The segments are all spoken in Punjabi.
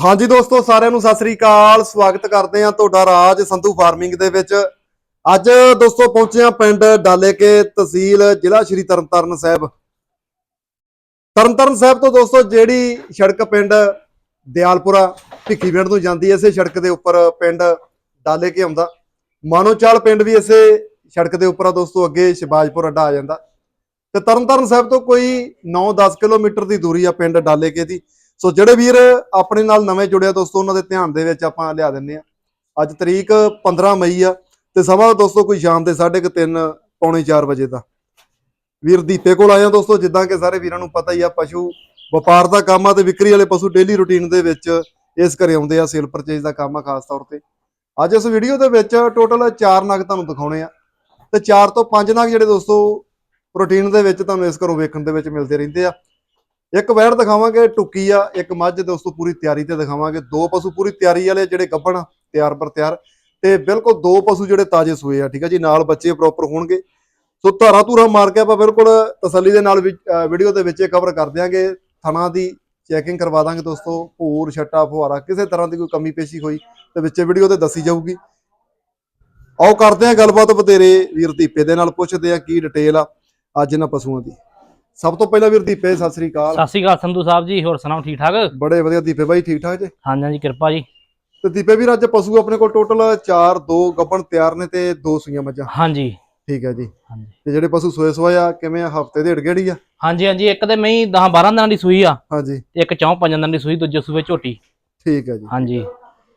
ਹਾਂਜੀ ਦੋਸਤੋ, ਸਾਰਿਆਂ ਨੂੰ ਸਤਿ ਸ੍ਰੀ ਅਕਾਲ। ਸਵਾਗਤ ਕਰਦੇ ਹਾਂ ਤੁਹਾਡਾ ਰਾਜ ਸੰਧੂ ਫਾਰਮਿੰਗ ਦੇ ਵਿੱਚ। ਅੱਜ ਦੋਸਤੋ, ਪਹੁੰਚੇ ਹਾਂ ਪਿੰਡ ਡਾਲੇਕੇ ਤਹਿਸੀਲ ਜ਼ਿਲ੍ਹਾ ਸ਼੍ਰੀ ਤਰਨਤਾਰਨ ਸਾਹਿਬ। ਤਰਨਤਾਰਨ ਸਾਹਿਬ ਤੋਂ ਦੋਸਤੋ, ਜਿਹੜੀ ਸੜਕ ਪਿੰਡ ਦਿਆਲਪੁਰਾ, ਭਿੱਖੀਵਿੰਡ ਨੂੰ ਜਾਂਦੀ ਹੈ, ਇਸੇ ਸੜਕ ਦੇ ਉੱਪਰ ਪਿੰਡ ਡਾਲੇਕੇ ਆਉਂਦਾ। ਮਾਨੋਚਾਲ ਪਿੰਡ ਵੀ ਇਸੇ ਸੜਕ ਦੇ ਉੱਪਰ ਆ ਦੋਸਤੋ, ਅੱਗੇ ਸ਼ਿਬਾਜਪੁਰ ਅੱਡਾ ਆ ਜਾਂਦਾ। ਤੇ ਤਰਨਤਾਰਨ ਸਾਹਿਬ ਤੋਂ ਕੋਈ 9-10 ਕਿਲੋਮੀਟਰ ਦੀ ਦੂਰੀ ਆ ਪਿੰਡ ਡਾਲੇਕੇ ਦੀ। ਸੋ ਜਿਹੜੇ ਵੀਰ ਆਪਣੇ ਨਾਲ ਨਵੇਂ ਜੁੜਿਆ ਦੋਸਤੋ, ਉਹਨਾਂ ਦੇ ਧਿਆਨ ਦੇ ਵਿੱਚ ਆਪਾਂ ਲਿਆ ਦਿੰਨੇ ਆ। ਅੱਜ ਤਰੀਕ 15 ਮਈ ਆ ਤੇ ਸਮਾਂ ਦੋਸਤੋ ਕੋਈ ਸ਼ਾਮ ਦੇ 3:30 ਪੌਣੇ 4 ਵਜੇ ਦਾ। ਵੀਰ ਦੀਪੇ ਕੋਲ ਆਇਆ ਦੋਸਤੋ, ਜਿੱਦਾਂ ਕਿ ਸਾਰੇ ਵੀਰਾਂ ਨੂੰ ਪਤਾ ਹੀ ਆ, ਪਸ਼ੂ ਵਪਾਰ ਦਾ ਕੰਮ ਆ ਤੇ ਵਿਕਰੀ ਵਾਲੇ ਪਸ਼ੂ ਡੇਲੀ ਰੁਟੀਨ ਦੇ ਵਿੱਚ ਇਸ ਘਰੇ ਆਉਂਦੇ ਆ ਸੇਲ ਪਰਚੇਜ ਦਾ ਕੰਮ ਆ ਖਾਸ ਤੌਰ ਤੇ। ਅੱਜ ਇਸ ਵੀਡੀਓ ਦੇ ਵਿੱਚ ਟੋਟਲ 4 ਨਗ ਤੁਹਾਨੂੰ ਦਿਖਾਉਣੇ ਆ। ਤੇ 4 ਤੋਂ 5 ਨਗ ਜਿਹੜੇ ਦੋਸਤੋ ਪ੍ਰੋਟੀਨ ਦੇ ਵਿੱਚ ਤੁਹਾਨੂੰ ਇਸ ਘਰੋਂ ਵੇਖਣ ਦੇ ਵਿੱਚ ਮਿਲਦੇ ਰਹਿੰਦੇ ਆ। ਇੱਕ ਵੈੜ ਦਿਖਾਵਾਂਗੇ, ਟੁੱਕੀ ਆ, ਇੱਕ ਮੱਝ ਦੋਸਤੋ ਪੂਰੀ ਤਿਆਰੀ ਤੇ ਦਿਖਾਵਾਂਗੇ। ਦੋ ਪਸ਼ੂ ਪੂਰੀ ਤਿਆਰੀ ਵਾਲੇ ਜਿਹੜੇ ਗੱਭਣ, ਤਿਆਰ ਪਰ ਤਿਆਰ। ਤੇ ਬਿਲਕੁਲ ਦੋ ਪਸ਼ੂ ਜਿਹੜੇ ਤਾਜ਼ੇ ਸੂਏ ਆ, ਠੀਕ ਆ ਜੀ, ਨਾਲ ਬੱਚੇ ਪ੍ਰੋਪਰ ਹੋਣਗੇ। ਸੋ ਧਾਰਾ ਧੂਰਾ ਮਾਰ ਕੇ ਆਪਾਂ ਬਿਲਕੁਲ ਤਸੱਲੀ ਦੇ ਨਾਲ ਵੀਡੀਓ ਦੇ ਵਿੱਚ ਕਵਰ ਕਰ ਦਿਆਂਗੇ। ਥਣਾ ਦੀ ਚੈਕਿੰਗ ਕਰਵਾ ਦਾਂਗੇ ਦੋਸਤੋ, ਭੂਰ, ਛੱਟਾ, ਫੁਹਾਰਾ, ਕਿਸੇ ਤਰ੍ਹਾਂ ਦੀ ਕੋਈ ਕਮੀ ਪੇਸ਼ੀ ਹੋਈ ਤੇ ਵਿੱਚ ਵੀਡੀਓ ਤੇ ਦੱਸੀ ਜਾਊਗੀ। ਆਓ ਕਰਦੇ ਆ ਗੱਲਬਾਤ ਬਤੇਰੇ ਵੀਰ ਦੀਪੇ ਦੇ ਨਾਲ ਪੁੱਛਦੇ ਆ ਕੀ ਡਿਟੇਲ ਆ ਅੱਜ ਇਹਨਾਂ ਪਸ਼ੂਆਂ ਦੀ। ਸਭ ਤੋਂ ਪਹਿਲਾਂ ਵੀਰ ਦੀਪੇ ਸਤਿ ਸ੍ਰੀ ਅਕਾਲ। ਸਤਿ ਸ਼੍ਰੀ ਅਕਾਲ ਸੰਧੂ ਸਾਹਿਬ ਜੀ ਹੋਰ ਸੁਣਾਓ ਠੀਕ ਠਾਕ? ਬੜੇ ਵਧੀਆ ਦੀਪੇ ਬਾਈ ਠੀਕ ਠਾਕ ਜੀ? ਹਾਂਜੀ ਹਾਂਜੀ ਕਿਰਪਾ ਜੀ। ਤੇ ਦੀਪੇ ਵੀਰ ਅੱਜ ਪਸ਼ੂ ਆਪਣੇ ਕੋਲ ਟੋਟਲ 4 2 ਗੱਬਣ ਤਿਆਰ ਨੇ ਤੇ ਦੋ ਸੂਈਆਂ ਮੱਝਾਂ। ਹਾਂਜੀ। ਠੀਕ ਹੈ ਜੀ। ਹਾਂਜੀ। ਤੇ ਜਿਹੜੇ ਪਸ਼ੂ ਸੋਏ ਸੋਏ ਆ ਕਿਵੇਂ ਆ? ਹਫ਼ਤੇ ਦੇ ਢਗੇੜੀ ਆ? ਹਾਂਜੀ ਹਾਂਜੀ ਇੱਕ ਤੇ ਮਈ 10 12 ਦਿਨਾਂ ਦੀ ਸੂਈ ਆ ਹਾਂਜੀ। ਤੇ ਇੱਕ ਚੌਂ ਪੰਜਾਂ ਦਿਨਾਂ ਦੀ ਸੂਈ ਦੂਜੇ ਸੂਏ ਝੋਟੀ। ਠੀਕ ਹੈ ਜੀ। ਹਾਂਜੀ।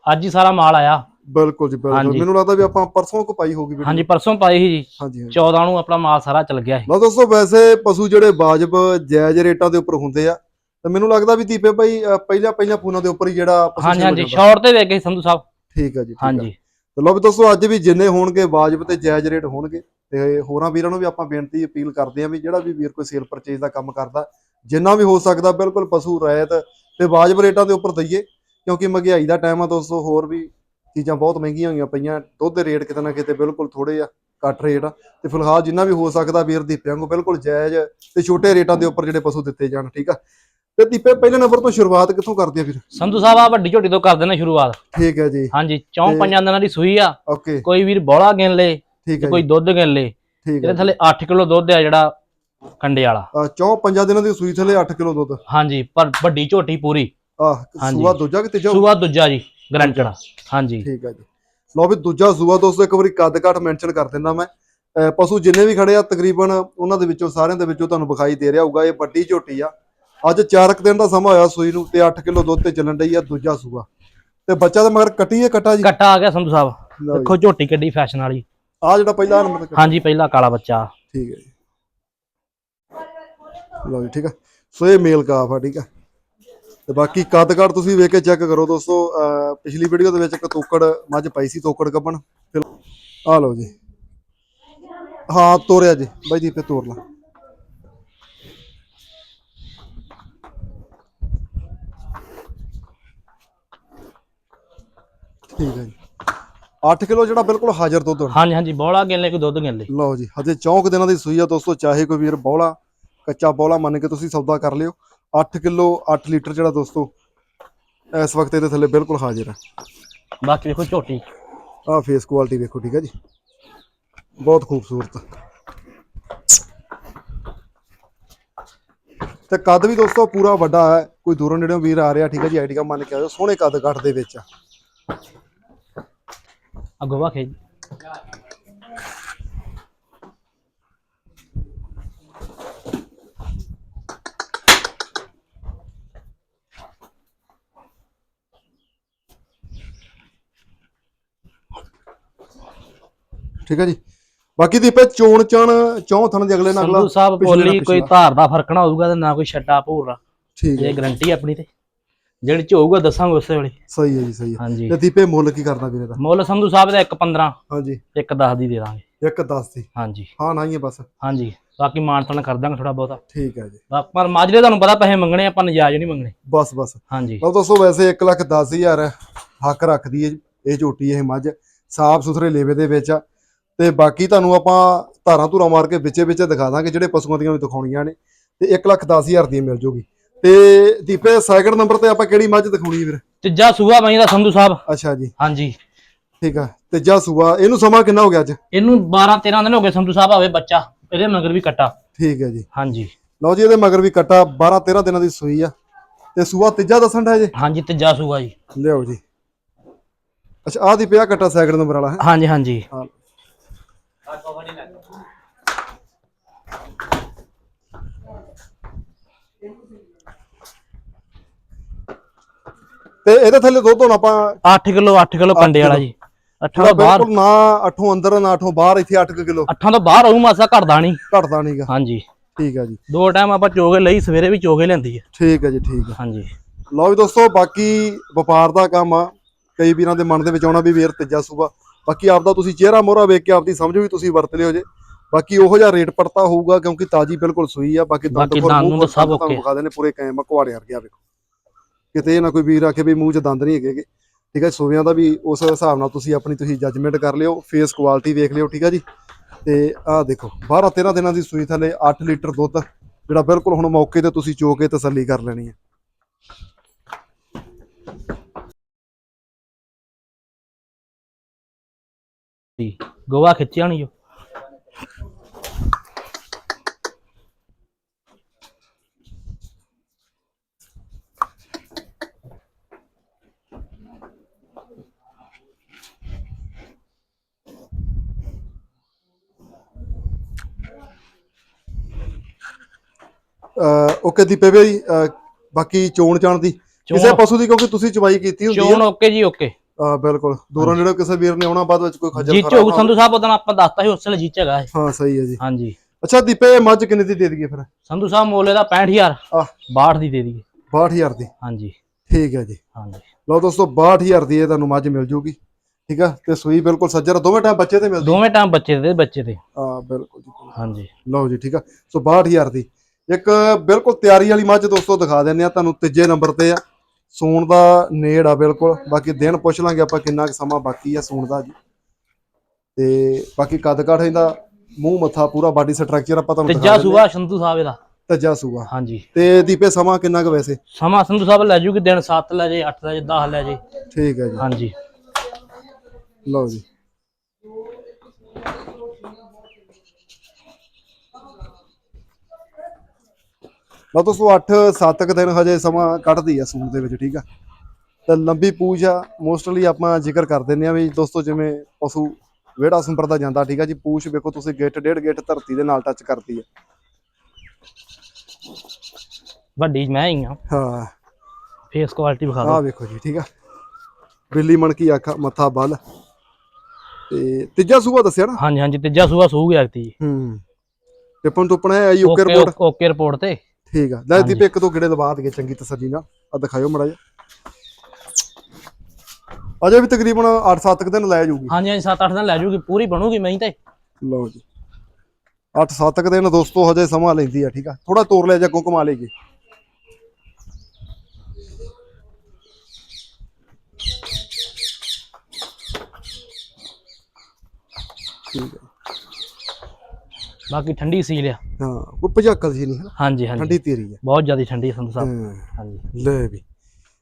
ਅੱਜ ਹੀ ਸਾਰਾ ਮਾਲ ਆਇਆ। ਬਿਲਕੁਲ ਜੀ ਬਿਲਕੁਲ। ਹਾਂਜੀ। ਮੈਨੂੰ ਲੱਗਦਾ ਵੀ ਆਪਾਂ ਪਰਸੋਂ ਕੋ ਪਾਈ ਹੋਗੀ ਹਾਂਜੀ ਪਰਸੋਂ ਪਾਈ ਸੀ ਜੀ। ਹਾਂਜੀ ਹਾਂਜੀ। 14 ਨੂੰ ਆਪਣਾ ਮਾਲ ਸਾਰਾ ਚੱਲ ਗਿਆ ਸੀ। ਲਓ ਦੋਸਤੋ ਵੈਸੇ ਪਸ਼ੂ ਜਿਹੜੇ ਵਾਜਬ ਜਾਇਜ਼ ਰੇਟਾਂ ਦੇ ਉੱਪਰ ਹੁੰਦੇ ਆ ਤੇ ਮੈਨੂੰ ਲੱਗਦਾ ਵੀ ਦੀਪੇ ਭਾਈ ਅ, ਪਹਿਲਾਂ ਪਹਿਲਾਂ ਫੋਨਾਂ ਦੇ ਉੱਪਰ ਹੀ ਜਿਹੜਾ ਪਸ਼ੂ ਹਾਂਜੀ sale ਹੋ ਹਾਂਜੀ। ਜਾਂਦਾ। ਸ਼ਾਰਟ ਤੇ ਵੇਖ ਗਏ ਸੰਧੂ ਸਾਹਿਬ। ਠੀਕ ਹੈ ਜੀ ਠੀਕ। ਹਾਂਜੀ। ਤੇ ਲਓ ਵੀ ਦੋਸਤੋ ਅੱਜ ਵੀ ਜਿੰਨੇ ਹੋਣਗੇ ਵਾਜਬ ਤੇ ਜਾਇਜ਼ ਰੇਟ ਹੋਣਗੇ ਤੇ ਹੋਰਾਂ ਵੀਰਾਂ ਨੂੰ ਵੀ ਆਪਾਂ ਬੇਨਤੀ ਅਪੀਲ ਕਰਦੇ ਆਂ ਵੀ ਜਿਹੜਾ ਵੀ ਵੀਰ ਕੋਈ ਸੇਲ ਪਰਚੇਜ ਦਾ ਕੰਮ ਕਰਦਾ ਜਿੰਨਾ ਵੀ ਹੋ ਸਕਦਾ ਬਿਲਕੁਲ ਪਸ਼ੂ ਰਹਿਤ ਤੇ ਵਾਜਬ ਰੇਟਾਂ ਦੇ ਉੱਪਰ ਦਈਏ ਕਿਉਂਕਿ ਮਹਿੰਗਾਈ ਦਾ ਟਾਈਮ ਆ ਦੋਸਤੋ ਹੋਰ ਵੀ ਚੀਜ਼ਾਂ ਬਹੁਤ ਮਹਿੰਗੀਆਂ ਹੋਈਆਂ ਪਈਆਂ ਦੁੱਧ ਦੇ ਰੇਟ ਕਿਤੇ ਨਾ ਕਿਤੇ ਬਿਲਕੁਲ ਥੋੜੇ ਆ ਘੱਟ ਰੇਟ ਆ ਤੇ ਫਿਲਹਾਲ ਜਿੰਨਾ ਵੀ ਹੋ ਸਕਦਾ ਵੀਰ ਦੀਪਿਆਂ ਨੂੰ ਬਿਲਕੁਲ ਜਾਇਜ਼ ਤੇ ਛੋਟੇ ਰੇਟਾਂ ਦੇ ਉੱਪਰ ਜਿਹੜੇ ਪਸ਼ੂ ਦਿੱਤੇ ਜਾਣ ਠੀਕ ਆ? ਤੇ ਦੀਪੇ ਪਹਿਲੇ ਨੰਬਰ ਤੋਂ ਸ਼ੁਰੂਆਤ ਕਿੱਥੋਂ ਕਰਦੇ ਆ ਫਿਰ ਸੰਧੂ ਸਾਹਿਬ ਆ ਵੱਡੀ ਝੋਟੀ ਤੋਂ ਕਰ ਦੇਣਾ ਸ਼ੁਰੂਆਤ। ਠੀਕ ਹੈ ਜੀ। ਹਾਂਜੀ ਚੌਂ ਪੰਜਾਂ ਦਿਨਾਂ ਦੀ ਸੂਈ ਆ। ਓਕੇ। ਕੋਈ ਵੀਰ ਬੋਲਾ ਗਿਣ ਲੇ ਤੇ ਕੋਈ ਦੁੱਧ ਗਿਣ ਲੇ। ਇਹਦੇ ਥੱਲੇ 8 ਕਿਲੋ ਦੁੱਧ ਆ ਜਿਹੜਾ ਕੰਡੇ ਵਾਲਾ। ਚੌਂ ਪੰਜਾਂ ਦਿਨਾਂ ਦੀ ਸੂਈ ਥੱਲੇ 8 ਕਿਲੋ ਦੁੱਧ। ਹਾਂਜੀ ਪਰ ਵੱਡੀ ਝੋਟੀ ਪੂਰੀ। ਆਹ। ਸੂਆ ਦੂਜਾ ਕਿ ਤੀਜਾ? ਸੂਆ ਦੂਜਾ ਜੀ। ਗਰੰਟਡ ਹਾਂਜੀ। ਠੀਕ ਹੈ ਜੀ। ਲਓ ਵੀ ਦੂਜਾ ਸੂਆ ਦੋਸਤੋ ਇੱਕ ਵਾਰੀ ਕੱਦ ਘੱਟ ਮੈਂਸ਼ਨ ਕਰ ਦਿੰਦਾ ਮੈਂ। ਪਸ਼ੂ ਜਿੰਨੇ ਵੀ ਖੜੇ ਆ ਤਕਰੀਬਨ ਉਹਨਾਂ ਦੇ ਵਿੱਚੋਂ ਸਾਰਿਆਂ ਦੇ ਵਿੱਚੋਂ ਤੁਹਾਨੂੰ ਵਿਖਾਈ ਦੇ ਰਿਹਾ ਹੋਊਗਾ ਇਹ ਵੱਡੀ ਝੋਟੀ ਆ। ਅੱਜ 4 ਦਿਨ ਦਾ ਸਮਾਂ ਹੋਇਆ ਸੂਈ ਨੂੰ ਤੇ 8 ਕਿਲੋ ਦੁੱਧ ਤੇ ਚੱਲਣ ਡਈ ਆ ਦੂਜਾ ਸੂਆ। ਤੇ ਬੱਚਾ ਦੇ ਮਗਰ ਕੱਟੀ ਹੈ ਕੱਟਾ ਜੀ? ਕੱਟਾ ਆ ਗਿਆ ਸੰਧੂ ਸਾਹਿਬ। ਦੇਖੋ ਝੋਟੀ ਕਿੱਡੀ ਫੈਸ਼ਨ ਵਾਲੀ। ਆ ਜਿਹੜਾ ਪਹਿਲਾ ਨੰਬਰ ਤੇ ਹਾਂਜੀ ਪਹਿਲਾ ਕਾਲਾ ਬੱਚਾ। ਠੀਕ ਹੈ ਜੀ। ਲਓ ਜੀ ਠੀਕ ਆ। ਸੋ ਇਹ ਮੇਲ ਕਾਫ ਆ ਠੀਕ ਆ। ਤੇ ਬਾਕੀ ਕੱਦ ਘੱਟ ਤੁਸੀਂ ਵੇਖ ਕੇ ਚੈੱਕ ਕਰੋ ਦੋਸਤੋ ਪਿਛਲੀ ਵੀਡੀਓ ਦੇ ਵਿੱਚ ਇੱਕ ਤੋਕੜ ਮੱਝ ਪਾਈ ਸੀ ਤੋਕੜ ਕੱਪਣ ਆ ਲਓ ਜੀ। ਹਾਂ ਤੋਰਿਆ ਜੀ। ਬਾਈ ਦੀਪੇ ਤੋਰ ਲਾ। ਠੀਕ ਹੈ ਜੀ। 8 ਕਿਲੋ ਜਿਹੜਾ ਬਿਲਕੁਲ ਹਾਜ਼ਰ ਦੁੱਧ ਹਾਂਜੀ ਹਾਂਜੀ ਬੋਲਾ ਗਿਣ ਲੈ ਕੋਈ ਦੁੱਧ ਗਿਣ ਲੈ ਲਓ ਜੀ ਹਜੇ ਚੌਂਕ ਦਿਨਾਂ ਦੀ ਸੂਈ ਆ ਦੋਸਤੋ ਚਾਹੇ ਕੋਈ ਵੀਰ ਬੌਲਾ ਕੱਚਾ ਬੌਲਾ ਮੰਨ ਕੇ ਤੁਸੀਂ ਸੌਦਾ ਕਰ ਲਿਓ। 8 ਕਿਲੋ 8 ਲੀਟਰ ਜਿਹੜਾ ਦੋਸਤੋ ਇਸ ਵਕਤ ਇਹਦੇ ਥੱਲੇ ਬਿਲਕੁਲ ਹਾਜ਼ਰ ਹੈ। ਬਾਕੀ ਦੇਖੋ ਝੋਟੀ। ਆਹ ਫੇਸ ਕੁਆਲਿਟੀ ਵੇਖੋ ਠੀਕ ਹੈ ਜੀ। ਬਹੁਤ ਖੂਬਸੂਰਤ। ਤੇ ਕੱਦ ਵੀ ਦੋਸਤੋ ਪੂਰਾ ਵੱਡਾ ਹੈ ਕੋਈ ਦੂਰੋਂ ਨੇੜਿਓਂ ਵੀਰ ਆ ਰਿਹਾ ਠੀਕ ਹੈ ਜੀ ਆਈਡੀਆ ਮੰਨ ਕੇ ਆਇਓ ਸੋਹਣੇ ਕੱਦ ਕੱਟ ਦੇ ਵਿੱਚ ਆ। ਅੱਗੋਂ ਵਾ ਖੇਜ ਠੀਕ ਹੈ ਜੀ। ਬਾਕੀ ਦੀਪੇ ਚੋਣ ਚਣ ਚੌਂ ਥਣ ਦੇ ਅਗਲੇ ਨਾਲ ਅਗਲਾ ਸੰਧੂ ਸਾਹਿਬ ਪਿਛਲੇ ਨਾਲ ਬੋਲੀ ਕੋਈ ਪਿਛਲਾ। ਧਾਰ ਦਾ ਫ਼ਰਕ ਨਾ ਹੋਊਗਾ ਤੇ ਨਾ ਕੋਈ ਛੱਡਾ ਭੂਰਾ ਠੀਕ ਹੈ। ਇਹ ਗਰੰਟੀ ਆਪਣੀ ਤੇ। ਜਿਹੜੀ ਚ ਹੋਊਗਾ ਦੱਸਾਂਗੇ ਉਸੇ ਵੇਲੇ। ਸਹੀ ਹੈ ਜੀ ਸਹੀ ਹੈ। ਹਾਂਜੀ। ਤੇ ਦੀਪੇ ਮੁੱਲ ਕੀ ਕਰਦਾ ਵੀਰੇ ਦਾ? ਮੁੱਲ ਸੰਧੂ ਸਾਹਿਬ ਦਾ 1.15 ਹਾਂਜੀ। 1.10 ਦੀ ਦੇ ਦਾਂਗੇ। ਇੱਕ 10 ਦੀ। ਹਾਂਜੀ। ਹਾਂ ਨਾ ਹੀ ਹੈ ਬਸ। ਹਾਂਜੀ। ਬਾਕੀ ਮਾਨਤਨ ਕਰ ਦਾਂਗੇ ਥੋੜਾ ਬਹੁਤਾ। ਠੀਕ ਹੈ ਜੀ। ਬਾ- ਪਰ ਮਾਜਰੇ ਤੁਹਾਨੂੰ ਪਤਾ ਪੈਸੇ ਮੰਗਣੇ ਆਪਾਂ ਨਜਾਇਜ਼ ਨਹੀਂ ਮੰਗਣੇ। ਬਸ ਬਸ। ਹਾਂਜੀ। ਲਓ ਦੋਸਤੋ ਵੈਸੇ 1 ਲੱਖ 10 ਹਜ਼ਾਰ ਹੱਕ ਰੱਖਦੀ ਹੈ ਇਹ ਝੋਟੀ ਇਹ ਮੱਝ। ਸਾਫ਼ ਸੁਥਰੇ ਲੇਵੇ ਦੇ ਵਿੱਚ ਆ। ਤੇ ਬਾਕੀ ਤੁਹਾਨੂੰ ਆਪਾਂ ਧਾਰਾਂ ਧੂਰਾ ਮਾਰ ਕੇ ਵਿੱਚੇ ਵਿੱਚੇ ਦਿਖਾ ਦਾਂਗੇ ਜਿਹੜੇ ਪਸ਼ੂਆਂ ਦੀਆਂ ਵੀ ਦਿਖਾਉਣੀਆਂ ਨੇ ਤੇ 1 ਲੱਖ 10 ਹਜ਼ਾਰ ਦੀ ਮਿਲ ਜੂਗੀ। ਤੇ ਦੀਪੇ ਸੈਕਿੰਡ ਨੰਬਰ ਤੇ ਆਪਾਂ ਕਿਹੜੀ ਮੱਝ ਦਿਖਾਉਣੀ ਹੈ ਵੀਰ? ਤੀਜਾ ਸੂਆ ਮਈ ਦਾ ਸੰਧੂ ਸਾਹਿਬ। ਅੱਛਾ ਜੀ। ਹਾਂਜੀ। ਠੀਕ ਆ ਤੀਜਾ ਸੂਆ ਇਹਨੂੰ ਸਮਾਂ ਕਿੰਨਾ ਹੋ ਗਿਆ ਅੱਜ? ਇਹਨੂੰ 12 13 ਦਿਨ ਹੋ ਗਏ ਸੰਧੂ ਸਾਹਿਬ ਆਵੇ ਬੱਚਾ ਇਹਦੇ ਮਗਰ ਵੀ ਕੱਟਾ। ਠੀਕ ਹੈ ਜੀ। ਹਾਂਜੀ। ਲਓ ਜੀ ਇਹਦੇ ਮਗਰ ਵੀ ਕੱਟਾ 12 13 ਦਿਨਾਂ ਦੀ ਸੂਈ ਆ। ਤੇ ਸੂਆ ਤੀਜਾ ਦੱਸਣ ਦਾ ਜੀ? ਹਾਂਜੀ ਤੀਜਾ ਸੂਆ ਜੀ। ਲਿਆਓ ਜੀ। ਅੱਛਾ ਆਹ ਦੀ ਪਿਆ ਕੱਟਾ ਸੈਕਿੰਡ ਨੰਬਰ ਵਾਲਾ ਹੈ? ਹਾਂਜੀ ਹਾਂਜੀ। ਹਾਂ। ਤੇ ਇਹਦੇ ਥੱਲੇ ਦੁੱਧ ਹੁਣ ਆਪਾਂ 8 ਕਿਲੋ 8 ਕਿਲੋ ਕੰਡੇ ਵਾਲਾ ਜੀ। ਅੱਠਾਂ ਤੋਂ ਬਾਹਰ। ਬਿਲਕੁਲ ਨਾ 8 ਅੰਦਰ ਨਾ 8 ਬਾਹਰ ਇੱਥੇ 8 ਕਿਲੋ। ਅੱਠਾਂ ਤੋਂ ਬਾਹਰ ਆਉ ਮਾਸਾ ਘਟਦਾ ਨਹੀਂ। ਘਟਦਾ ਨਹੀਂਗਾ ਹਾਂਜੀ। ਠੀਕ ਹੈ ਜੀ। ਦੋ ਟਾਈਮ ਆਪਾਂ ਚੋਗੇ ਲਈ ਸਵੇਰੇ ਵੀ ਚੋਗੇ ਲੈਂਦੀ ਹੈ ਠੀਕ ਹੈ ਜੀ ਠੀਕ ਹੈ ਹਾਂਜੀ। ਲਓ ਵੀ ਦੋਸਤੋ ਬਾਕੀ ਵਪਾਰ ਦਾ ਕੰਮ ਆ। ਕਈ ਵੀਰਾਂ ਦੇ ਮਨ ਦੇ ਵਿੱਚ ਆਉਣਾ ਵੀ ਵੀਰ ਤੀਜਾ ਸੂਬਾ। ਬਾਕੀ ਆਪਦਾ ਤੁਸੀਂ ਚਿਹਰਾ ਮੋਹਰਾ ਵੇਖ ਕੇ ਆਪਦੀ ਸਮਝ ਵੀ ਤੁਸੀਂ ਵਰਤ ਲਿਓ ਜੇ ਬਾਕੀ ਉਹੋ ਜਿਹਾ ਰੇਟ ਪੜਤਾ ਹੋਊਗਾ ਕਿਉਂਕਿ ਤਾਜੀ ਬਿਲਕੁਲ ਸੂਈ ਆ ਬਾਕੀ ਦੰਦ ਮੂੰਹ ਨੂੰ ਖੋਰ ਸਭ ਓਕੇ। ਵਿਖਾ ਦੇਣੇ ਪੂਰੇ ਕਾਇਮ ਆ ਕੁਆੜੇ ਵਰਗੇ ਆ ਵੇਖੋ ਕਿਤੇ ਨਾ ਕੋਈ ਵੀਰ ਆਖੇ ਵੀ ਮੂੰਹ 'ਚ ਦੰਦ ਨਹੀਂ ਹੈਗੇ ਗੇ। ਠੀਕ ਹੈ ਸੂਬਿਆਂ ਦਾ ਵੀ ਉਸ ਹਿਸਾਬ ਨਾਲ ਤੁਸੀਂ ਆਪਣੀ ਤੁਸੀਂ ਜੱਜਮੈਂਟ ਕਰ ਲਿਓ ਫੇਸ ਕੁਆਲਿਟੀ ਵੇਖ ਲਿਓ ਠੀਕ ਹੈ ਜੀ ਤੇ ਆਹ ਦੇਖੋ 12 13 ਦਿਨਾਂ ਦੀ ਸੂਈ ਥੱਲੇ 8 ਲੀਟਰ ਦੁੱਧ ਜਿਹੜਾ ਬਿਲਕੁਲ ਹੁਣ ਮੌਕੇ ਤੇ ਤੁਸੀਂ ਚੋ ਕੇ ਤਸੱਲੀ ਕਰ ਲੈਣੀ ਹੈ ਜੀ। ਗੋਵਾ ਖਿੱਚਿਆ ਨਹੀਂ ਜੋ। ਓਕੇ ਦੀਪੇ ਭਾਈ ਅਹ ਬਾਕੀ ਚੋਣ ਚਾਣ ਦੀ। ਕਿਸੇ ਚੋਣ- ਪਸ਼ੂ ਦੀ ਕਿਉਂਕਿ ਤੁਸੀਂ ਚਵਾਈ ਕੀਤੀ ਹੁੰਦੀ ਚੋਣ ਹੈ ਓਕੇ ਜੀ ਓਕੇ। ਆ ਬਿਲਕੁਲ। ਦੂਰੋਂ ਨੇੜੇ ਕਿਸੇ ਵੀਰ ਨੇ ਆਉਣਾ ਬਾਅਦ ਵਿੱਚ ਕੋਈ ਖੱਜਲ ਜੀਚ ਹੋਊ ਸੰਧੂ ਸਾਹਿਬ ਉਦੋਂ ਆਪਾਂ ਦੱਸਤਾ ਸੀ ਉਸ ਵੇਲੇ ਜੀਚ ਹੈਗਾ ਇਹ। ਹਾਂ ਸਹੀ ਹੈ ਜੀ। ਹਾਂਜੀ। ਅੱਛਾ ਦੀਪੇ ਮੱਝ ਕਿੰਨੇ ਦੀ ਦੇ ਦਈਏ ਫਿਰ? ਸੰਧੂ ਸਾਹਿਬ ਮੋਲੇ ਦਾ 65000 ਆ 62 ਦੀ ਦੇ ਦਈਏ। 62000 ਦੀ। ਹਾਂਜੀ। ਠੀਕ ਹੈ ਜੀ। ਹਾਂਜੀ। ਲਓ ਦੋਸਤੋ 62000 ਦੀ ਇਹ ਤੁਹਾਨੂੰ ਮੱਝ ਮਿਲ ਜੂਗੀ। ਠੀਕ ਆ ਤੇ ਸੂਈ ਬਿਲਕੁਲ ਸੱਜਰ ਦੋਵੇਂ ਟਾਈਮ ਬੱਚੇ ਤੇ ਮਿਲਦੀ ਦੋਵੇਂ ਟਾਈਮ ਬੱਚੇ ਦੇ ਬੱਚੇ ਤੇ। ਆ ਬਿਲਕੁਲ ਜੀ ਹਾਂਜੀ। ਲਓ ਜੀ ਠੀਕ ਆ। ਸੋ 62000 ਦੀ। ਇੱਕ ਬਿਲਕੁਲ ਤਿਆਰੀ ਵਾਲੀ ਮੱਝ ਦੋਸਤੋ ਦਿਖਾ ਦਿੰਦੇ ਆ ਤੁਹਾਨੂੰ ਤੀਜੇ ਨੰਬਰ ਤੇ ਆ। ਸੂਣ ਦਾ ਨੇੜ ਆ ਬਿਲਕੁਲ ਬਾਕੀ ਦਿਨ ਪੁੱਛ ਲਾਂਗੇ ਆਪਾਂ ਕਿੰਨਾ ਕੁ ਸਮਾਂ ਬਾਕੀ ਆ ਸੂਣ ਦਾ ਜੀ। ਤੇ ਬਾਕੀ ਕੱਦ ਕਾਠ ਇਹਦਾ ਮੂੰਹ ਮੱਥਾ ਪੂਰਾ ਬਾਡੀ ਸਟਰਕਚਰ ਆਪਾਂ ਤੁਹਾਨੂੰ ਤੀਜਾ ਦਿਖਾ ਦਿੰਦੇ ਸੂਆ ਸੰਧੂ ਸਾਹਿਬ ਇਹਦਾ। ਤੀਜਾ ਸੂਆ। ਹਾਂਜੀ। ਤੇ ਦੀਪੇ ਸਮਾਂ ਕਿੰਨਾ ਕੁ ਵੈਸੇ? ਸਮਾਂ ਸੰਧੂ ਸਾਹਿਬ ਲੈ ਜੂਗੀ ਦਿਨ 7 ਲੈ ਜੇ 8 ਲੈ ਜੇ 10 ਲੈ ਜੇ। ਠੀਕ ਹੈ ਜੀ। ਹਾਂਜੀ। ਲਓ ਜੀ। ਲਓ ਦੋਸਤੋ 8-7 ਕੁ ਦਿਨ ਹਜੇ ਸਮਾਂ ਕੱਢਦੀ ਆ ਸੂਣ ਦੇ ਵਿੱਚ ਠੀਕ ਆ? ਤੇ ਲੰਬੀ ਆ ਮੋਸਟਲੀ ਆਪਾਂ ਜ਼ਿਕਰ ਕਰ ਦਿੰਦੇ ਆ ਵੀ ਦੋਸਤੋ ਜਿਵੇਂ ਪਸ਼ੂ ਵਿਹੜਾ ਸੰਪਰਦਾ ਜਾਂਦਾ ਠੀਕ ਆ ਜੀ? ਪੂਛ ਵੇਖੋ ਤੁਸੀਂ ਗਿੱਟ ਡੇਢ ਗਿੱਟ ਧਰਤੀ ਦੇ ਨਾਲ ਟੱਚ ਕਰਦੀ ਆ। ਵੱਡੀ ਮੈਂ ਹੀ ਆ। ਹਾਂ। ਫੇਸ ਕੁਆਲਿਟੀ ਵਿਖਾ ਦਿਓ। ਵੇਖੋ ਜੀ ਠੀਕ ਆ? ਬਿੱਲੀ ਮਣਕੀ ਅੱਖ ਮੱਥਾ ਬਲ। ਤੇ ਤੀਜਾ ਸੂਆ ਦੱਸਿਆ ਨਾ? ਹਾਂਜੀ ਹਾਂਜੀ ਤੀਜਾ ਸੂਆ ਸੂ ਗਿਆ ਤੀ ਹੂੰ। ਟਿਪਣ ਟੁਪਣਾ ਹੈ ਯੂਕੇ ਰਿਪੋਰਟ ਓਕੇ ਰਿਪੋਰਟ ਤੇ। ਠੀਕ ਆ। ਲੈ ਦੀਪ ਇੱਕ ਦੋ ਗੇੜੇ ਲਵਾ ਦਈਏ ਚੰਗੀ ਤਸੱਲੀ ਨਾਲ ਆ ਦਿਖਾਇਓ ਮੜਾ ਜਾ ਅਜੇ ਵੀ ਤਕਰੀਬਨ 8-7 ਦਿਨ ਲੈ ਜਾਊਗੀ ਹਾਂਜੀ ਹਾਂਜੀ 7-8 ਦਿਨ ਲੈ ਜੂਗੀ ਪੂਰੀ ਬਣੂਗੀ ਮੈਂ ਤੇ। ਲਓ ਜੀ। 8-7 ਦਿਨ ਦੋਸਤੋ ਹਜੇ ਸਮਾਂ ਲੈਂਦੀ ਆ ਠੀਕ ਆ। ਥੋੜਾ ਤੋਰ ਲਿਆ ਜਾ ਕੋ ਕਮਾ ਲੇਗੀ ਠੀਕ ਆ। ਬਾਕੀ ਠੰਡੀ ਸੀਲ ਆ। ਹਾਂ ਕੋਈ ਭਜਾਕਲ ਜੀ ਨਹੀਂ ਹੈ ਹਾਂਜੀ ਹਾਂਜੀ। ਠੰਡੀ ਤੇਰੀ ਆ। ਬਹੁਤ ਜ਼ਿਆਦਾ ਠੰਡੀ ਸੰਧੂ ਸਾਹਿਬ। ਹਾਂ, ਹਾਂਜੀ। ਲੈ ਵੀ।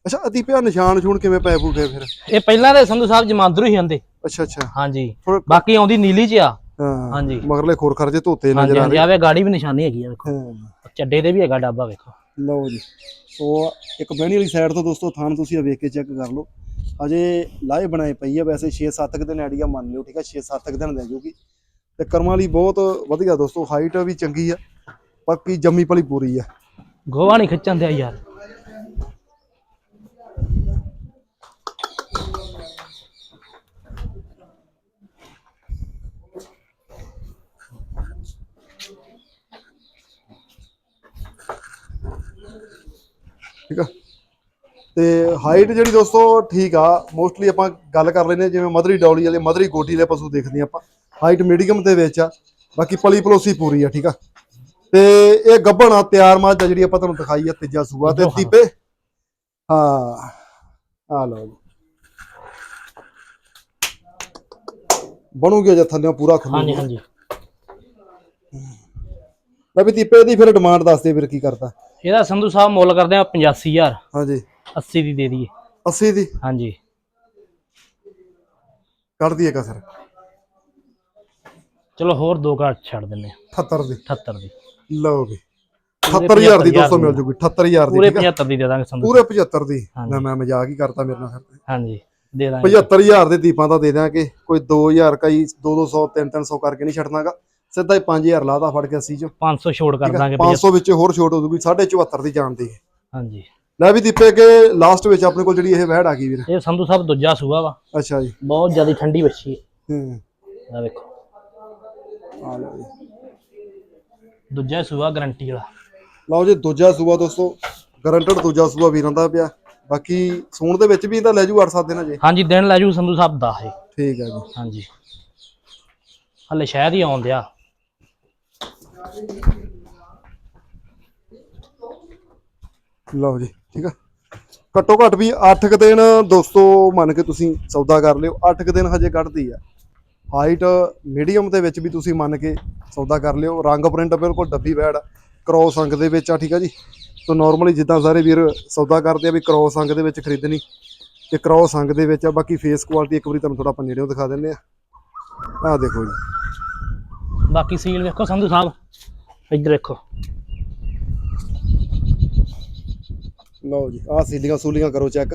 ਅੱਛਾ ਅਦੀਪਿਆ ਨਿਸ਼ਾਨ ਛੂਣ ਕਿਵੇਂ ਪੈ ਪੂਗੇ ਫਿਰ? ਇਹ ਪਹਿਲਾਂ ਦੇ ਸੰਧੂ ਸਾਹਿਬ ਜਮਾਂਦਰੂ ਹੀ ਹੁੰਦੇ। ਅੱਛਾ ਅੱਛਾ। ਹਾਂਜੀ। ਬਾਕੀ ਆਉਂਦੀ ਨੀਲੀ ਚ ਆ। ਹਾਂ ਹਾਂਜੀ। ਮਗਰਲੇ ਖੋਰ ਖਰਜੇ ਧੋਤੇ ਨਜ਼ਰ ਆ ਰਹੇ। ਆਵੇ ਗਾੜੀ ਵੀ ਨਿਸ਼ਾਨੀ ਹੈਗੀ ਆ ਵੇਖੋ। ਹਾਂ। ਚੱਡੇ ਤੇ ਵੀ ਹੈਗਾ ਡੱਬਾ ਵੇਖੋ। ਲਓ ਜੀ। ਸੋ ਇੱਕ ਬਹਿਣੀ ਵਾਲੀ ਸਾਈਡ ਤੋਂ ਦੋਸਤੋ ਥਾਣ ਤੁਸੀਂ ਆ ਵੇਖ ਕੇ ਚੈੱਕ ਕਰ ਲਓ। ਅਜੇ ਲਾਏ ਬਣਾਏ ਪਈ ਆ ਵੈਸੇ 6-7 ਕੁ ਦਿਨ ਆਈਡੀਆ ਮੰਨ ਲਿਓ ਠੀਕ ਆ? 6-7 ਕੁ ਦਿਨ ਲੈ ਜਾਊਗੀ ਤੇ ਕਰਮਾਂ ਲਈ ਬਹੁਤ ਵਧੀਆ ਦੋਸਤੋ ਹਾਈਟ ਵੀ ਚੰਗੀ ਆ ਬਾਕੀ ਜੰਮੀ ਪਲੀ ਪੂਰੀ ਆ। ਗੋਵਾ ਨਹੀਂ ਖਿੱਚਣ ਦਿਆ ਯਾਰ। ਠੀਕ ਆ? ਤੇ ਹਾਈਟ ਜਿਹੜੀ ਦੋਸਤੋ ਠੀਕ ਆ। ਮੋਸਟਲੀ ਆਪਾਂ ਗੱਲ ਕਰ ਲੈਨੇ ਜਿਵੇਂ ਮਧਰੀ ਡੌਲੀ ਵਾਲੇ ਮਧਰੀ ਗੋਟੀ ਵਾਲੇ ਪਸ਼ੂ ਦੇਖਦੇ ਆਪਾਂ। ਹਾਈਟ ਮੀਡੀਅਮ ਦੇ ਵਿੱਚ ਆ। ਬਾਕੀ ਪਲੀ ਪਲੋਸੀ ਪੂਰੀ ਆ ਠੀਕ ਆ। ਤੇ ਇਹ ਗੱਭਣ ਆ ਤਿਆਰ ਆ ਜਿਹੜੀ ਆਪਾਂ ਤੁਹਾਨੂੰ ਦਿਖਾਈ ਆ ਤੀਜਾ ਸੂਆ ਤੇ। ਦੀਪੇ ਹਾਂ ਆ ਲਓ ਜੀ। ਬਣੂਗੇ ਜੇ ਥੱਲੇ ਪੂਰਾ ਖੁੱਲੂ ਹਾਂਜੀ ਹਾਂਜੀ। ਲੈ ਵੀ ਦੀਪੇ ਦੀ ਫਿਰ ਡਿਮਾਂਡ ਦੱਸ ਦੇ ਵੀਰ ਕੀ ਕਰਦਾ। ਇਹਦਾ ਸੰਧੂ ਸਾਹਿਬ ਮੁੱਲ ਕਰਦੇ ਆ 85000 ਹਾਂਜੀ। 80 ਦੀ ਦੇ ਦਈਏ। 80 ਦੀ? ਹਾਂਜੀ। ਕੱਢ ਦਈਏ ਕਸਰ। ਚਲੋ ਹੋਰ ਦੋ ਘੱਟ ਛੱਡ ਦਿੰਨੇ ਆ 78 ਦੀ। 78 ਦੀ। ਲਓ ਵੀ ਪੂਰੇ 78000 ਦੀ 75,000 ਦੋਸਤੋ ਮਿਲ ਜੂਗੀ। 78000 ਦੀ ਪੂਰੇ ਠੀਕ ਆ? 75 ਦੀ ਦੇ ਦਾਂਗੇ ਸੰਧੂ ਪੂਰੇ 75 ਦੀ। ਹਾਂਜੀ। ਨਾ ਮੈਂ ਮਜ਼ਾਕ ਹੀ ਕਰਤਾ ਮੇਰੇ ਨਾਲ ਫਿਰ ਹਾਂਜੀ ਦੇ ਦਾਂਗੇ। 75000 ਦੇ ਦੀਪਾਂ ਦਾ ਦੇ ਦਿਆਂਗੇ। ਕੋਈ 2000 ਕਈ 200 300 ਕਰਕੇ ਨਹੀਂ ਛੱਡਣਾਗਾ। ਸਿੱਧਾ ਹੀ 5000 ਲਾਦਾ ਫੜ ਕੇ 80 ਚੋਂ। 500 ਛੋੜ ਕਰ ਦਾਂਗੇ 500 ਵਿੱਚ ਹੋਰ ਛੋਟ ਹੋ ਜੂਗੀ 74 ਦੀ ਜਾਣ ਦੀ। ਹਾਂਜੀ। ਲੈ ਵੀ ਦੀਪੇ ਕੇ ਲਾਸਟ ਵਿੱਚ ਆਪਣੇ ਕੋਲ ਜਿਹੜੀ ਇਹ ਵਹਿੜ ਆ ਗਈ ਵੀਰ। ਇਹ ਸੰਧੂ ਸਾਹਿਬ ਦੂਜਾ ਸੂਆ ਵਾ। ਅੱਛਾ ਜੀ। ਬਹੁਤ ਜ਼ਿਆਦਾ ਠੰਡੀ ਵੱਛੀ ਹੈ। ਹੂੰ। ਆ ਵੇਖੋ। ਆ ਲਓ ਜੀ। ਦੂਜਾ ਸੂਆ ਗਾਰੰਟੀ ਵਾਲਾ। ਲਓ ਜੀ ਦੂਜਾ ਸੂਆ ਦੋਸਤੋ ਗਰੰਟਡ ਦੂਜਾ ਸੂਆ ਵੀਰਾਂ ਦਾ ਪਿਆ। ਬਾਕੀ ਸੂਣ ਦੇ ਵਿੱਚ ਵੀ ਇਹਦਾ ਲੈ ਜੂ 8-7 ਦਿਨ ਅਜੇ ਹਾਂਜੀ ਦਿਨ ਲੈ ਜੂ ਸੰਧੂ ਸਾਹਿਬ ਦਾ ਹੈ ਠੀਕ ਹੈ ਜੀ। ਹਾਂਜੀ। ਹਲੇ ਸ਼ਾਇਦ ਹੀ ਆਉਣ ਦਿਆ। ਲਓ ਜੀ ਠੀਕ ਆ। ਘੱਟੋ ਘੱਟ ਵੀ 8 ਕੁ ਦਿਨ ਦੋਸਤੋ ਮੰਨ ਕੇ ਤੁਸੀਂ ਸੌਦਾ ਕਰ ਲਿਓ। 8 ਕੁ ਦਿਨ ਹਜੇ ਕੱਢਦੀ ਆ। ਹਾਈਟ ਮੀਡੀਅਮ ਦੇ ਵਿੱਚ ਵੀ ਤੁਸੀਂ ਮੰਨ ਕੇ ਸੌਦਾ ਕਰ ਲਿਓ। ਰੰਗ ਪ੍ਰਿੰਟ ਬਿਲਕੁਲ ਡੱਬੀ ਬੈੜ ਕ੍ਰੋਸ ਅੰਗ ਦੇ ਵਿੱਚ ਆ ਠੀਕ ਆ ਜੀ? ਸੋ ਨਾਰਮਲੀ ਜਿੱਦਾਂ ਸਾਰੇ ਵੀਰ ਸੌਦਾ ਕਰਦੇ ਆ ਵੀ ਕ੍ਰੋਸ ਅੰਗ ਦੇ ਵਿੱਚ ਖਰੀਦਣੀ ਤੇ ਕ੍ਰੋਸ ਅੰਗ ਦੇ ਵਿੱਚ ਆ ਬਾਕੀ ਫੇਸ ਕੁਆਲਿਟੀ ਇੱਕ ਵਾਰੀ ਤੁਹਾਨੂੰ ਥੋੜਾ ਆਪਾਂ ਨੇੜਿਓਂ ਦਿਖਾ ਦਿੰਦੇ ਆ। ਆਹ ਦੇਖੋ ਜੀ। ਬਾਕੀ ਸੀਲ ਵੇਖੋ ਸੰਧੂ ਸਾਹਿਬ। ਇੱਧਰ ਦੇਖੋ ਲਓ ਜੀ ਆਹ ਸੀਲੀਆਂ ਸੂਲੀਆਂ ਕਰੋ ਚੈੱਕ।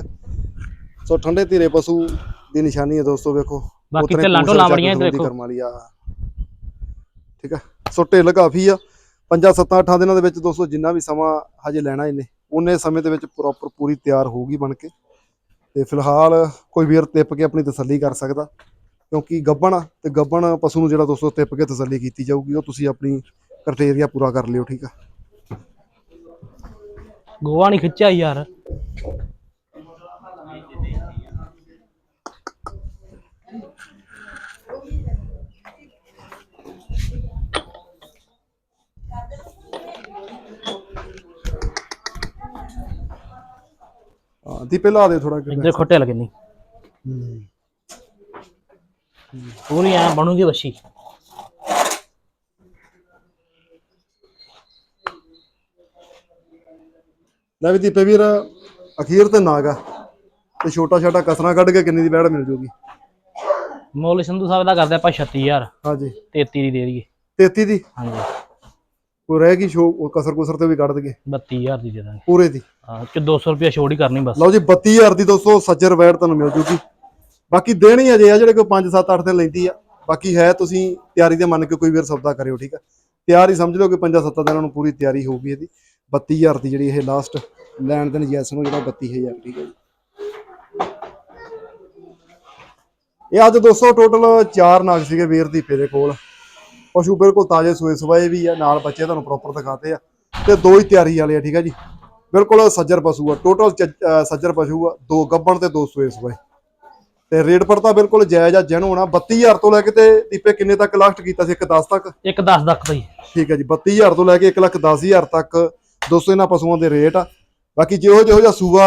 ਸੋ ਠੰਡੇ ਧੀਰੇ ਪਸ਼ੂ ਦੀ ਨਿਸ਼ਾਨੀ ਹੈ ਦੋਸਤੋ ਵੇਖੋ। ਬਾਕੀ ਉਤਨੇ ਢਿੱਲਾਂ ਪੂਛ ਢੋਲਾਂ check ਬੜੀਆਂ ਇੱਧਰ ਜ਼ਰੂਰ ਦੀ ਦੇਖੋ। ਕਰਮ ਵਾਲੀ ਆ ਠੀਕ ਆ? ਸੋ ਢਿੱਲ ਕਾਫੀ ਆ। ਪੰਜਾਂ ਸੱਤਾਂ ਅੱਠਾਂ ਦਿਨਾਂ ਦੇ ਵਿੱਚ ਦੋਸਤੋ ਜਿੰਨਾ ਵੀ ਸਮਾਂ ਹਜੇ ਲੈਣਾ ਇਹਨੇ ਉਹਨੇ ਸਮੇਂ ਦੇ ਵਿੱਚ ਪ੍ਰੋਪਰ ਪੂਰੀ ਤਿਆਰ ਹੋਊਗੀ ਬਣ ਕੇ। ਤੇ ਫਿਲਹਾਲ ਕੋਈ ਵੀਰ ਤਿੱਪ ਕੇ ਆਪਣੀ ਤਸੱਲੀ ਕਰ ਸਕਦਾ। ਕਿਉਂਕਿ ਗੱਬਣ ਤੇ ਗੱਬਣ ਪਸ਼ੂ ਨੂੰ ਜਿਹੜਾ ਦੋਸਤੋ ਤਿੱਪ ਕੇ ਤਸੱਲੀ ਕੀਤੀ ਜਾਊਗੀ ਉਹ ਤੁਸੀਂ ਆਪਣੀ ਕ੍ਰਾਈਟੇਰੀਆ ਪੂਰਾ ਕਰ ਲਿਓ ਠੀਕ ਆ? ਗੋਆ ਨਹੀਂ ਖਿੱਚਿਆ ਯਾਰ। ਦੀਪੇ ਲਾ ਦੇ ਥੋੜਾ ਇੱਧਰ ਖੋਟੇ ਲਗੇ ਨਹੀਂ। ਪੂਰੀ ਐ ਬਣੂਗੀ ਵੱਛੀ। ਲੈ ਵੀ ਦੀਪੇ ਵੀਰ ਅਖੀਰ ਤੇ ਨਾਗਾ ਤੇ ਛੋਟਾ ਛੋਟਾ ਕਸਰਾ ਕੱਢ ਕੇ ਕਿੰਨੀ ਦੀ ਬੈੜ ਮਿਲ ਜੂਗੀ। ਮੁੱਲ ਸੰਧੂ ਸਾਹਿਬ ਦਾ ਕਰਦੇ ਆਪਾਂ 36000 ਹਾਂਜੀ। 33 ਦੀ ਦੇ ਦਈਏ। 33 ਦੀ? ਹਾਂਜੀ। ਕੋਈ ਰਹੇਗੀ ਸ਼ੋ ਉਹ ਕਸਰ ਕੁਸਰ ਤੇ ਵੀ ਕੱਢ ਦਈਏ। 32000 ਦੀ ਦੇ ਦਾਂਗੇ। ਪੂਰੇ ਦੀ। ਹਾਂ ਚ 200 ਰੁਪਏ ਛੋੜ ਹੀ ਕਰਨੀ ਬਸ। ਲਓ ਜੀ 32000 ਦੀ ਦੋਸਤੋ ਸੱਜਰ ਬੈੜ ਤੁਹਾਨੂੰ ਮਿਲ ਜੂਗੀ। ਬਾਕੀ ਦੇਣੀ ਅਜੇ ਆ ਜਿਹੜੇ ਕੋਈ 5 7 8 ਦਿਨ ਲੈਂਦੀ ਆ। ਬਾਕੀ ਹੈ ਤੁਸੀਂ ਤਿਆਰੀ ਦੇ ਮੰਨ ਕੇ ਕੋਈ ਵੀਰ ਸੌਦਾ ਕਰਿਓ ਠੀਕ ਆ? ਤਿਆਰ ਸਮਝ ਲਓ ਕਿ 5 7 ਦਿਨਾਂ ਨੂੰ ਪੂਰੀ ਤਿਆਰੀ ਹੋਊਗੀ ਇਹਦੀ। 32000 ਦੀ ਜਿਹੜੀ ਇਹ ਲਾਸਟ ਲੈਣ ਦੇਣ ਜੈਸ ਨੂੰ ਜਿਹੜਾ 32000 ਠੀਕ ਹੈ ਜੀ। ਇਹ ਅੱਜ ਦੋਸਤੋ ਟੋਟਲ 4 ਨਾਗ ਸੀਗੇ ਵੀਰ ਦੀਪੇ ਦੇ ਕੋਲ। ਪਸ਼ੂ ਬਿਲਕੁਲ ਤਾਜ਼ੇ ਸੂਏ ਸਵਾਏ ਵੀ ਆ ਨਾਲ ਬੱਚੇ ਤੁਹਾਨੂੰ ਪ੍ਰੋਪਰ ਦਿਖਾਤੇ ਆ। ਤੇ ਦੋ ਹੀ ਤਿਆਰੀ ਵਾਲੇ ਆ ਠੀਕ ਆ ਜੀ? ਬਿਲਕੁਲ ਸੱਜਰ ਪਸ਼ੂ ਆ ਟੋਟਲ ਸੱਜਰ ਪਸ਼ੂ ਆ ਦੋ ਗੱਬਣ ਤੇ ਦੋ ਸੂਏ ਸਵਾਏ। ਤੇ ਰੇਟ ਪੜਤਾ ਬਿਲਕੁਲ ਜਾਇਜ਼ ਆ ਜੈਨ ਹੋਣਾ 32000 ਤੋਂ ਲੈ ਕੇ ਤੇ ਦੀਪੇ ਕਿੰਨੇ ਤੱਕ ਲਾਸਟ ਕੀਤਾ ਸੀ? 1 10 ਤੱਕ? ਇੱਕ 10 ਤੱਕ ਹੀ ਠੀਕ ਹੈ ਜੀ 32000 ਤੋਂ ਲੈ ਕੇ 1 ਲੱਖ 10000 ਤੱਕ ਦੋਸਤੋ ਇਹਨਾਂ ਪਸ਼ੂਆਂ ਦੇ ਰੇਟ ਆ। ਬਾਕੀ ਜਿਹੋ ਜਿਹੋ ਜਿਹਾ ਸੂਆ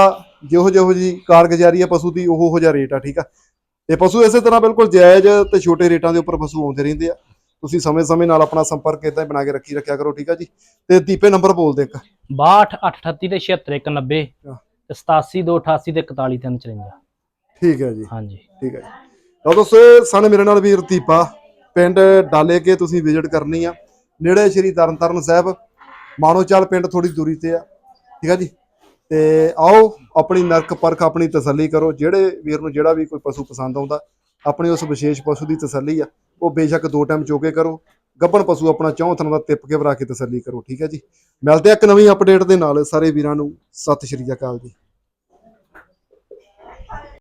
ਜਿਹੋ ਜਿਹੋ ਜੀ ਕਾਰਗੁਜ਼ਾਰੀ ਆ ਪਸ਼ੂ ਦੀ ਉਹੋ ਜਿਹਾ ਰੇਟ ਆ ਠੀਕ ਆ। ਤੇ ਪਸ਼ੂ ਇਸੇ ਤਰ੍ਹਾਂ ਬਿਲਕੁਲ ਜਾਇਜ਼ ਤੇ ਛੋਟੇ ਰੇਟਾਂ ਦੇ ਉੱਪਰ ਪਸ਼ੂ ਆਉਂਦੇ ਰਹਿੰਦੇ ਆ। ਤੁਸੀਂ ਸਮੇਂ-ਸਮੇਂ ਨਾਲ ਆਪਣਾ ਸੰਪਰਕ ਇਦਾਂ ਹੀ ਬਣਾ ਕੇ ਰੱਖੀ ਰੱਖਿਆ ਕਰੋ ਠੀਕ ਆ ਜੀ? ਤੇ ਦੀਪੇ ਨੰਬਰ ਬੋਲ ਦੇ ਇੱਕ 62 838 ਤੇ 76 190 ਹਾਂ। ਤੇ 87 288 ਤੇ 41 354 ਠੀਕ ਹੈ ਜੀ। ਹਾਂਜੀ। ਠੀਕ ਹੈ ਜੀ। ਤਾਂ ਦੋਸਤੋ ਸਨ ਮੇਰੇ ਨਾਲ ਵੀਰ ਦੀਪਾ ਪਿੰਡ ਡਾਲੇ ਕੇ ਤੁਸੀਂ ਵਿਜ਼ਿਟ ਕਰਨੀ ਆ। ਨੇੜੇ ਸ਼੍ਰੀ ਤਰਨਤਾਰਨ ਸਾਹਿਬ ਮਾਣੋਚਾਲ ਪਿੰਡ ਥੋੜੀ ਦੂਰੀ ਤੇ ਆ। ਠੀਕ ਆ ਜੀ? ਤੇ ਆਓ ਆਪਣੀ ਨਰਕ ਪਰਖ ਆਪਣੀ ਤਸੱਲੀ ਕਰੋ। ਜਿਹੜੇ ਵੀਰ ਨੂੰ ਜਿਹੜਾ ਵੀ ਕੋਈ ਪਸ਼ੂ ਪਸੰਦ ਆਉਂਦਾ ਆਪਣੀ ਉਸ ਵਿਸ਼ੇਸ਼ ਪਸ਼ੂ ਦੀ ਤਸੱਲੀ ਆ। ਉਹ ਬੇਸ਼ੱਕ ਦੋ ਟਾਈਮ ਚੋਕੇ ਕਰੋ ਗੱਭਣ ਪਸ਼ੂ ਆਪਣਾ ਚੌਂ ਥਣ ਦਾ ਤਿੱਪ ਕੇ ਵਰਾ ਕੇ ਤਸੱਲੀ ਕਰੋ, ਠੀਕ ਹੈ ਜੀ। ਮਿਲਦੇ ਆ ਇੱਕ ਨਵੀਂ ਅਪਡੇਟ ਦੇ ਨਾਲ, ਸਾਰੇ ਵੀਰਾਂ ਨੂੰ ਸਤਿ ਸ਼੍ਰੀ ਅਕਾਲ ਜੀ।